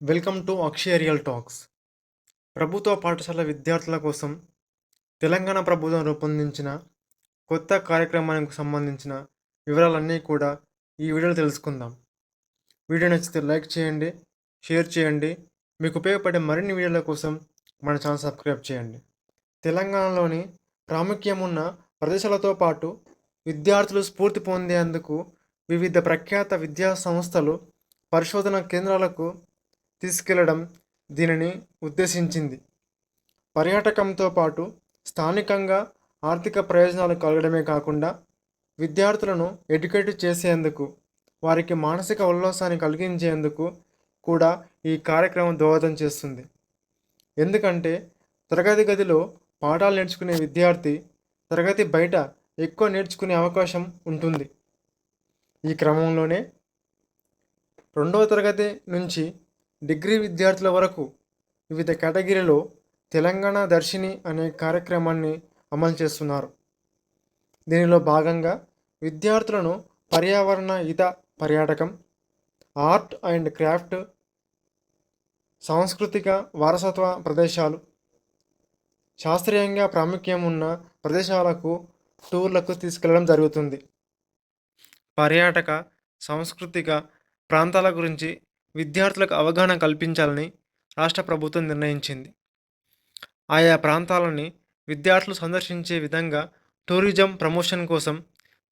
Welcome to అక్షయరియల్ talks. ప్రభుత్వ పాఠశాల విద్యార్థుల కోసం తెలంగాణ ప్రభుత్వం రూపొందించిన కొత్త కార్యక్రమానికి సంబంధించిన వివరాలన్నీ కూడా ఈ వీడియోలో తెలుసుకుందాం. వీడియో నచ్చితే లైక్ చేయండి షేర్ చేయండి. మీకు ఉపయోగపడే మరిన్ని వీడియోల కోసం మన ఛానల్ సబ్స్క్రైబ్ చేయండి. తెలంగాణలోని ప్రాముఖ్యం ఉన్న ప్రదేశాలతో పాటు విద్యార్థులు స్ఫూర్తి పొందేందుకు వివిధ ప్రఖ్యాత విద్యా సంస్థలు పరిశోధన కేంద్రాలకు తీసుకెళ్ళడం దీనిని ఉద్దేశించింది. పర్యాటకంతో పాటు స్థానికంగా ఆర్థిక ప్రయోజనాలు కలగడమే కాకుండా విద్యార్థులను ఎడ్యుకేట్ చేసేందుకు వారికి మానసిక ఉల్లాసాన్ని కలిగించేందుకు కూడా ఈ కార్యక్రమం దోహదం చేస్తుంది. ఎందుకంటే తరగతి గదిలో పాఠాలు నేర్చుకునే విద్యార్థి తరగతి బయట ఎక్కువ నేర్చుకునే అవకాశం ఉంటుంది. ఈ క్రమంలోనే రెండవ తరగతి నుంచి డిగ్రీ విద్యార్థుల వరకు వివిధ కేటగిరీలో తెలంగాణ దర్శిని అనే కార్యక్రమాన్ని అమలు చేస్తున్నారు. దీనిలో భాగంగా విద్యార్థులను పర్యావరణ హిత పర్యాటకం ఆర్ట్ అండ్ క్రాఫ్ట్ సాంస్కృతిక వారసత్వ ప్రదేశాలు శాస్త్రీయంగా ప్రాముఖ్యం ఉన్న ప్రదేశాలకు టూర్లకు తీసుకెళ్ళడం జరుగుతుంది. పర్యాటక సాంస్కృతిక ప్రాంతాల గురించి విద్యార్థులకు అవగాహన కల్పించాలని రాష్ట్ర ప్రభుత్వం నిర్ణయించింది. ఆయా ప్రాంతాలని విద్యార్థులు సందర్శించే విధంగా టూరిజం ప్రమోషన్ కోసం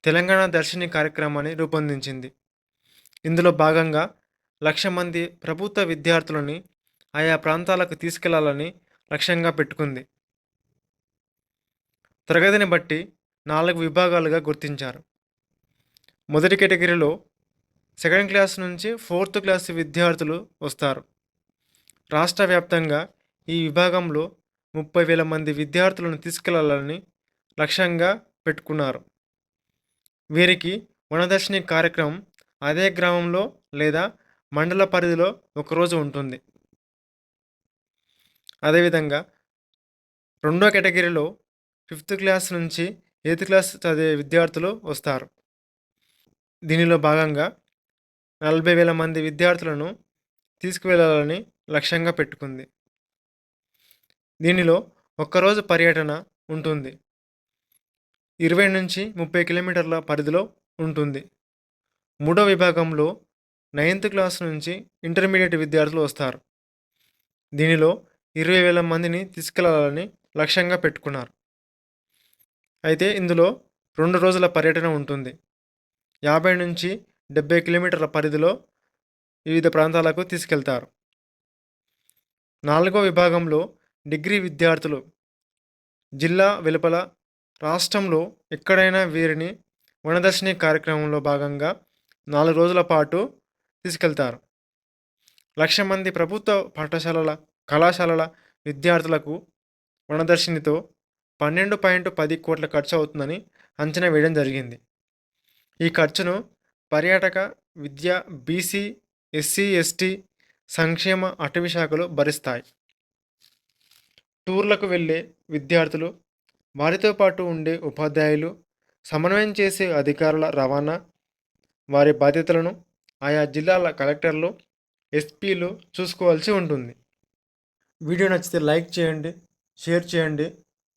తెలంగాణ దర్శిని కార్యక్రమాన్ని రూపొందించింది. ఇందులో భాగంగా లక్ష మంది ప్రభుత్వ విద్యార్థులని ఆయా ప్రాంతాలకు తీసుకెళ్ళాలని లక్ష్యంగా పెట్టుకుంది. తరగతిని బట్టి నాలుగు విభాగాలుగా గుర్తించారు. మొదటి కేటగిరీలో సెకండ్ క్లాస్ నుంచి ఫోర్త్ క్లాస్ విద్యార్థులు వస్తారు. రాష్ట్ర వ్యాప్తంగా ఈ విభాగంలో ముప్పై వేల మంది విద్యార్థులను తీసుకెళ్ళాలని లక్ష్యంగా పెట్టుకున్నారు. వీరికి వనదర్శిని కార్యక్రమం అదే గ్రామంలో లేదా మండల పరిధిలో ఒకరోజు ఉంటుంది. అదేవిధంగా రెండో కేటగిరీలో ఫిఫ్త్ క్లాస్ నుంచి ఎయిత్ క్లాస్ చదివే విద్యార్థులు వస్తారు. దీనిలో భాగంగా నలభై వేల మంది విద్యార్థులను తీసుకువెళ్ళాలని లక్ష్యంగా పెట్టుకుంది. దీనిలో ఒక్కరోజు పర్యటన ఉంటుంది. ఇరవై నుంచి ముప్పై కిలోమీటర్ల పరిధిలో ఉంటుంది. మూడో విభాగంలో నైన్త్ క్లాస్ నుంచి ఇంటర్మీడియట్ విద్యార్థులు వస్తారు. దీనిలో ఇరవై వేల మందిని తీసుకెళ్ళాలని లక్ష్యంగా పెట్టుకున్నారు. అయితే ఇందులో రెండు రోజుల పర్యటన ఉంటుంది. యాభై నుంచి డెబ్బై కిలోమీటర్ల పరిధిలో వివిధ ప్రాంతాలకు తీసుకెళ్తారు. నాలుగో విభాగంలో డిగ్రీ విద్యార్థులు జిల్లా వెలుపల రాష్ట్రంలో ఎక్కడైనా వీరిని వనదర్శిని కార్యక్రమంలో భాగంగా నాలుగు రోజుల పాటు తీసుకెళ్తారు. లక్ష మంది ప్రభుత్వ పాఠశాలల కళాశాలల విద్యార్థులకు వనదర్శినితో పన్నెండు పాయింట్ పది కోట్ల ఖర్చు అవుతుందని అంచనా వేయడం జరిగింది. ఈ ఖర్చును పర్యాటక విద్య బీసీ ఎస్సీ ఎస్టీ సంక్షేమ అటవీ శాఖలు భరిస్తాయి. టూర్లకు వెళ్ళే విద్యార్థులు వారితో పాటు ఉండే ఉపాధ్యాయులు సమన్వయం చేసే అధికారుల రవాణా వారి బాధ్యతలను ఆయా జిల్లాల కలెక్టర్లు ఎస్పీలు చూసుకోవాల్సి ఉంటుంది. వీడియో నచ్చితే లైక్ చేయండి షేర్ చేయండి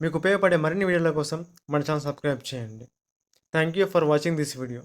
మీకు ఉపయోగపడే మరిన్ని వీడియోల కోసం మన ఛానల్ సబ్స్క్రైబ్ చేయండి. Thank you for watching this video.